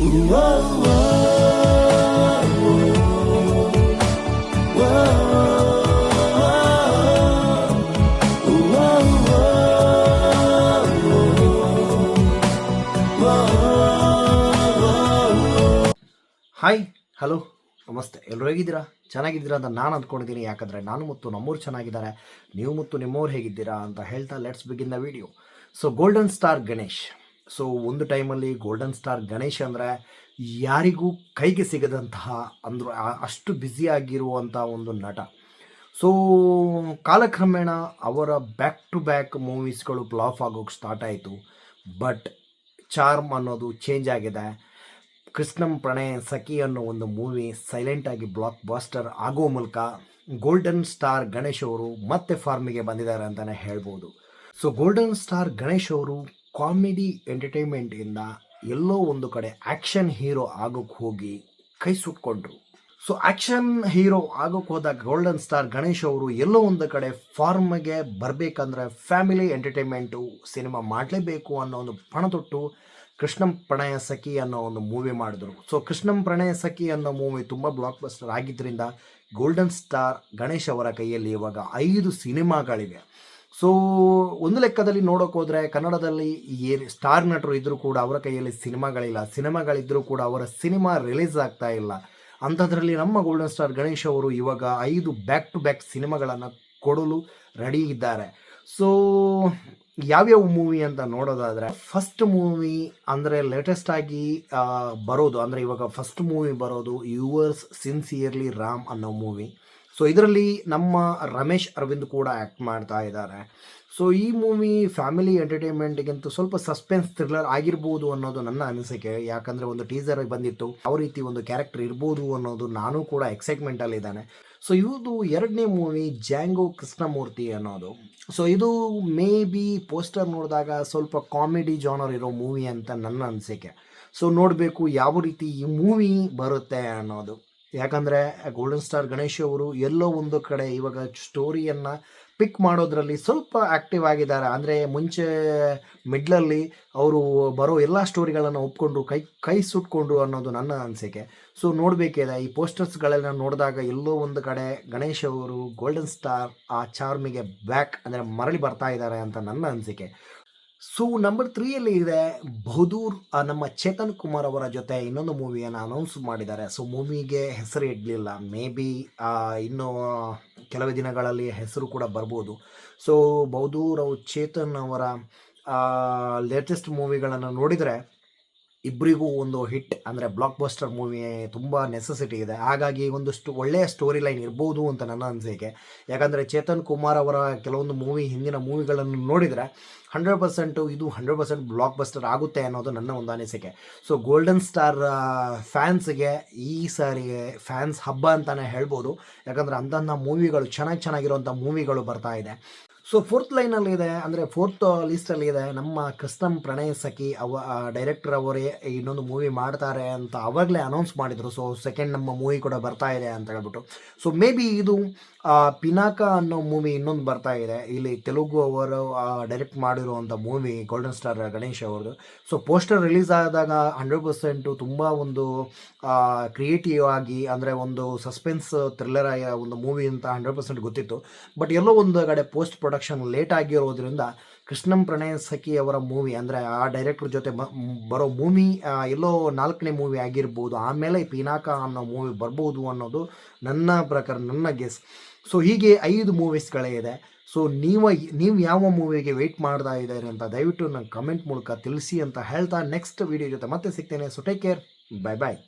Hi hello ನಮಸ್ತೆ. ಎಲ್ಲರೂ ಹೇಗಿದ್ದೀರಾ? ಚೆನ್ನಾಗಿದ್ದೀರಾ ಅಂತ ನಾನು ಅಂದ್ಕೊಂಡಿದ್ದೀನಿ. ಯಾಕಂದರೆ ನಾನು ಮತ್ತು ನಮ್ಮೂರು ಚೆನ್ನಾಗಿದ್ದಾರೆ. ನೀವು ಮತ್ತು ನಿಮ್ಮವ್ರು ಹೇಗಿದ್ದೀರಾ ಅಂತ ಹೇಳ್ತಾ let's begin the video so golden star Ganesh so ಒಂದು ಟೈಮಲ್ಲಿ ಗೋಲ್ಡನ್ ಸ್ಟಾರ್ ಗಣೇಶ್ ಅಂದರೆ ಯಾರಿಗೂ ಕೈಗೆ ಸಿಗದಂತಹ ಅಂದರು ಅಷ್ಟು ಬ್ಯುಸಿಯಾಗಿರುವಂಥ ಒಂದು ನಟ. ಸೊ ಕಾಲಕ್ರಮೇಣ ಅವರ ಬ್ಯಾಕ್ ಟು ಬ್ಯಾಕ್ ಮೂವೀಸ್ಗಳು ಫ್ಲಾಫ್ ಆಗೋಕ್ಕೆ ಸ್ಟಾರ್ಟ್ ಆಯಿತು. ಬಟ್ ಚಾರ್ಮ್ ಅನ್ನೋದು ಚೇಂಜ್ ಆಗಿದೆ. ಕೃಷ್ಣಂ ಪ್ರಣಯ, ಸಖಿ ಅನ್ನೋ ಒಂದು ಮೂವಿ ಸೈಲೆಂಟಾಗಿ ಬ್ಲಾಕ್ ಬಾಸ್ಟರ್ ಆಗೋ ಮೂಲಕ ಗೋಲ್ಡನ್ ಸ್ಟಾರ್ ಗಣೇಶ್ ಅವರು ಮತ್ತೆ ಫಾರ್ಮಿಗೆ ಬಂದಿದ್ದಾರೆ ಅಂತಲೇ ಹೇಳ್ಬೋದು. ಸೊ ಗೋಲ್ಡನ್ ಸ್ಟಾರ್ ಗಣೇಶ್ ಅವರು ಕಾಮಿಡಿ ಎಂಟರ್ಟೈನ್ಮೆಂಟಿಂದ ಎಲ್ಲೋ ಒಂದು ಕಡೆ ಆ್ಯಕ್ಷನ್ ಹೀರೋ ಆಗೋಕ್ಕೆ ಹೋಗಿ ಕೈ ಸುಟ್ಕೊಂಡ್ರು. ಸೊ, ಆ್ಯಕ್ಷನ್ ಹೀರೋ ಆಗೋಕ್ಕೆ ಹೋದಾಗ ಗೋಲ್ಡನ್ ಸ್ಟಾರ್ ಗಣೇಶ್ ಅವರು ಎಲ್ಲೋ ಒಂದು ಕಡೆ ಫಾರ್ಮ್ಗೆ ಬರಬೇಕಂದ್ರೆ ಫ್ಯಾಮಿಲಿ ಎಂಟರ್ಟೈನ್ಮೆಂಟು ಸಿನಿಮಾ ಮಾಡಲೇಬೇಕು ಅನ್ನೋ ಒಂದು ಪಣತೊಟ್ಟು ಕೃಷ್ಣಂ ಪ್ರಣಯ ಸಖಿ ಅನ್ನೋ ಒಂದು ಮೂವಿ ಮಾಡಿದ್ರು. ಸೊ, ಕೃಷ್ಣಂ ಪ್ರಣಯ ಸಖಿ ಅನ್ನೋ ಮೂವಿ ತುಂಬ ಬ್ಲಾಕ್ ಬಸ್ಟರ್ ಆಗಿದ್ದರಿಂದ ಗೋಲ್ಡನ್ ಸ್ಟಾರ್ ಗಣೇಶ್ ಅವರ ಕೈಯಲ್ಲಿ ಇವಾಗ ಐದು ಸಿನಿಮಾಗಳಿವೆ. ಸೊ ಒಂದು ಲೆಕ್ಕದಲ್ಲಿ ನೋಡೋಕೆ ಹೋದರೆ ಕನ್ನಡದಲ್ಲಿ ಏನು ಸ್ಟಾರ್ ನಟರು ಇದ್ದರೂ ಕೂಡ ಅವರ ಕೈಯಲ್ಲಿ ಸಿನಿಮಾಗಳಿಲ್ಲ. ಸಿನಿಮಾಗಳಿದ್ದರೂ ಕೂಡ ಅವರ ಸಿನಿಮಾ ರಿಲೀಸ್ ಆಗ್ತಾ ಇಲ್ಲ. ಅಂಥದ್ರಲ್ಲಿ ನಮ್ಮ ಗೋಲ್ಡನ್ ಸ್ಟಾರ್ ಗಣೇಶ್ ಅವರು ಇವಾಗ ಐದು ಬ್ಯಾಕ್ ಟು ಬ್ಯಾಕ್ ಸಿನಿಮಾಗಳನ್ನು ಕೊಡಲು ರೆಡಿ ಇದ್ದಾರೆ. ಸೊ ಯಾವ್ಯಾವ ಮೂವಿ ಅಂತ ನೋಡೋದಾದರೆ ಫಸ್ಟ್ ಮೂವಿ ಅಂದರೆ ಲೇಟೆಸ್ಟ್ ಆಗಿ ಬರೋದು ಅಂದರೆ ಇವಾಗ ಫಸ್ಟ್ ಮೂವಿ ಬರೋದು ಯುವರ್ಸ್ ಸಿನ್ಸಿಯರ್ಲಿ ರಾಮ್ ಅನ್ನೋ ಮೂವಿ ಸೊ ಇದರಲ್ಲಿ ನಮ್ಮ ರಮೇಶ್ ಅರವಿಂದ್ ಕೂಡ ಆ್ಯಕ್ಟ್ ಮಾಡ್ತಾ ಇದ್ದಾರೆ. ಸೊ ಈ ಮೂವಿ ಫ್ಯಾಮಿಲಿ ಎಂಟರ್ಟೈನ್ಮೆಂಟ್ಗಿಂತ ಸ್ವಲ್ಪ ಸಸ್ಪೆನ್ಸ್ ಥ್ರಿಲ್ಲರ್ ಆಗಿರ್ಬೋದು ಅನ್ನೋದು ನನ್ನ ಅನಿಸಿಕೆ. ಯಾಕಂದರೆ ಒಂದು ಟೀಸರ್ ಬಂದಿತ್ತು. ಯಾವ ರೀತಿ ಒಂದು ಕ್ಯಾರೆಕ್ಟರ್ ಇರ್ಬೋದು ಅನ್ನೋದು ನಾನು ಕೂಡ ಎಕ್ಸೈಟ್ಮೆಂಟಲ್ಲಿದ್ದಾನೆ ಸೊ ಇದು ಎರಡನೇ ಮೂವಿ ಜ್ಯಾಂಗೋ ಕೃಷ್ಣಮೂರ್ತಿ ಅನ್ನೋದು. ಸೊ ಇದು ಮೇ ಬಿ ಪೋಸ್ಟರ್ ನೋಡಿದಾಗ ಸ್ವಲ್ಪ ಕಾಮಿಡಿ ಜಾನರ್ ಇರೋ ಮೂವಿ ಅಂತ ನನ್ನ ಅನಿಸಿಕೆ. ಸೊ ನೋಡಬೇಕು ಯಾವ ರೀತಿ ಈ ಮೂವಿ ಬರುತ್ತೆ ಅನ್ನೋದು. ಯಾಕಂದರೆ ಗೋಲ್ಡನ್ ಸ್ಟಾರ್ ಗಣೇಶ್ ಅವರು ಎಲ್ಲೋ ಒಂದು ಕಡೆ ಇವಾಗ ಸ್ಟೋರಿಯನ್ನು ಪಿಕ್ ಮಾಡೋದ್ರಲ್ಲಿ ಸ್ವಲ್ಪ ಆ್ಯಕ್ಟಿವ್ ಆಗಿದ್ದಾರೆ. ಅಂದರೆ ಮುಂಚೆ ಮಿಡ್ಲಲ್ಲಿ ಅವರು ಬರೋ ಎಲ್ಲ ಸ್ಟೋರಿಗಳನ್ನು ಒಪ್ಕೊಂಡು ಕೈ ಕೈ ಸುಟ್ಕೊಂಡ್ರು ಅನ್ನೋದು ನನ್ನ ಅನಿಸಿಕೆ. ಸೊ ನೋಡಬೇಕಿದೆ. ಈ ಪೋಸ್ಟರ್ಸ್ಗಳೆಲ್ಲ ನೋಡಿದಾಗ ಎಲ್ಲೋ ಒಂದು ಕಡೆ ಗಣೇಶ್ ಅವರು ಗೋಲ್ಡನ್ ಸ್ಟಾರ್ ಆ ಚಾರ್ಮಿಗೆ ಬ್ಯಾಕ್ ಅಂದರೆ ಮರಳಿ ಬರ್ತಾ ಇದ್ದಾರೆ ಅಂತ ನನ್ನ ಅನಿಸಿಕೆ. ಸೊ ನಂಬರ್ ತ್ರೀಯಲ್ಲಿ ಇದೆ ಬಹದೂರ್ ನಮ್ಮ ಚೇತನ್ ಕುಮಾರ್ ಅವರ ಜೊತೆ ಇನ್ನೊಂದು ಮೂವಿಯನ್ನು ಅನೌನ್ಸ್ ಮಾಡಿದ್ದಾರೆ. ಸೊ ಮೂವಿಗೆ ಹೆಸರು ಇಡಲಿಲ್ಲ. ಮೇ ಬಿ ಇನ್ನೂ ಕೆಲವೇ ದಿನಗಳಲ್ಲಿ ಹೆಸರು ಕೂಡ ಬರ್ಬೋದು. ಸೊ ಬಹದೂರ್ ಅವ್ರು, ಚೇತನ್ ಅವರ ಲೇಟೆಸ್ಟ್ ಮೂವಿಗಳನ್ನು ನೋಡಿದರೆ ಇಬ್ಬರಿಗೂ ಒಂದು ಹಿಟ್ ಅಂದರೆ ಬ್ಲಾಕ್ ಬಸ್ಟರ್ ಮೂವಿ ತುಂಬ ನೆಸೆಸಿಟಿ ಇದೆ. ಹಾಗಾಗಿ ಒಂದಷ್ಟು ಒಳ್ಳೆಯ ಸ್ಟೋರಿ ಲೈನ್ ಇರ್ಬೋದು ಅಂತ ನನ್ನ ಅನಿಸಿಕೆ. ಯಾಕಂದರೆ ಚೇತನ್ ಕುಮಾರ್ ಅವರ ಕೆಲವೊಂದು ಮೂವಿ ಹಿಂದಿನ ಮೂವಿಗಳನ್ನು ನೋಡಿದರೆ ಹಂಡ್ರೆಡ್ ಪರ್ಸೆಂಟು ಇದು ಹಂಡ್ರೆಡ್ ಪರ್ಸೆಂಟ್ ಬ್ಲಾಕ್ ಬಸ್ಟರ್ ಆಗುತ್ತೆ ಅನ್ನೋದು ನನ್ನ ಒಂದು ಅನಿಸಿಕೆ. ಸೊ ಗೋಲ್ಡನ್ ಸ್ಟಾರ್ ಫ್ಯಾನ್ಸ್ಗೆ ಈ ಸಾರಿ ಫ್ಯಾನ್ಸ್ ಹಬ್ಬ ಅಂತಲೇ ಹೇಳ್ಬೋದು. ಯಾಕಂದರೆ ಅಂತಹ ಮೂವಿಗಳು ಚೆನ್ನಾಗಿ ಚೆನ್ನಾಗಿರುವಂಥ ಮೂವಿಗಳು ಬರ್ತಾ ಇದೆ. ಸೊ ಫೋರ್ತ್ ಲೈನಲ್ಲಿ ಇದೆ, ಅಂದರೆ ಫೋರ್ತ್ ಲಿಸ್ಟಲ್ಲಿ ಇದೆ, ನಮ್ಮ ಕೃಷ್ಣಂ ಪ್ರಣಯ ಸಖಿ ಅವ ಡೈರೆಕ್ಟರ್ ಅವರೇ ಇನ್ನೊಂದು ಮೂವಿ ಮಾಡ್ತಾರೆ ಅಂತ ಅವಾಗಲೇ ಅನೌನ್ಸ್ ಮಾಡಿದರು. ಸೊ ಸೆಕೆಂಡ್ ನಮ್ಮ ಮೂವಿ ಕೂಡ ಬರ್ತಾ ಇದೆ ಅಂತ ಹೇಳ್ಬಿಟ್ಟು. ಸೊ ಮೇ ಬಿ ಇದು ಪಿನಾಕ ಅನ್ನೋ ಮೂವಿ ಇನ್ನೊಂದು ಬರ್ತಾ ಇದೆ. ಇಲ್ಲಿ ತೆಲುಗು ಅವರು ಡೈರೆಕ್ಟ್ ಮಾಡಿರುವಂಥ ಮೂವಿ ಗೋಲ್ಡನ್ ಸ್ಟಾರ್ ಗಣೇಶ್ ಅವ್ರದ್ದು ಸೊ ಪೋಸ್ಟರ್ ರಿಲೀಸ್ ಆದಾಗ ಹಂಡ್ರೆಡ್ ಪರ್ಸೆಂಟು ತುಂಬ ಒಂದು ಕ್ರಿಯೇಟಿವ್ ಆಗಿ, ಅಂದರೆ ಒಂದು ಸಸ್ಪೆನ್ಸ್ ಥ್ರಿಲ್ಲರ್ ಒಂದು ಮೂವಿ ಅಂತ ಹಂಡ್ರೆಡ್ ಪರ್ಸೆಂಟ್ ಗೊತ್ತಿತ್ತು. ಬಟ್ ಎಲ್ಲೋ ಒಂದು ಕಡೆ ಪೋಸ್ಟ್ ಪ್ರೊಡಕ್ಷನ್ ಲೇಟ್ ಆಗಿರೋದ್ರಿಂದ ಕೃಷ್ಣಂ ಪ್ರಣಯ ಸಖಿ ಅವರ ಮೂವಿ, ಅಂದರೆ ಆ ಡೈರೆಕ್ಟರ್ ಜೊತೆ ಬರೋ ಮೂವಿ ಎಲ್ಲೋ ನಾಲ್ಕನೇ ಮೂವಿ ಆಗಿರ್ಬೋದು. ಆಮೇಲೆ ಪಿನಾಕ ಅನ್ನೋ ಮೂವಿ ಬರ್ಬೋದು ಅನ್ನೋದು ನನ್ನ ಪ್ರಕಾರ, ನನ್ನ ಗೆಸ್ ಸೊ ಹೀಗೆ ಐದು ಮೂವೀಸ್ಗಳೇ ಇದೆ. ಸೊ ನೀವು ನೀವು ಯಾವ ಮೂವಿಗೆ ವೆಯ್ಟ್ ಮಾಡ್ತಾ ಇದ್ದಾರೆ ಅಂತ ದಯವಿಟ್ಟು ನಂಗೆ ಕಮೆಂಟ್ ಮೂಲಕ ತಿಳಿಸಿ ಅಂತ ಹೇಳ್ತಾ ನೆಕ್ಸ್ಟ್ ವಿಡಿಯೋ ಜೊತೆ ಮತ್ತೆ ಸಿಗ್ತೇನೆ. So take care bye bye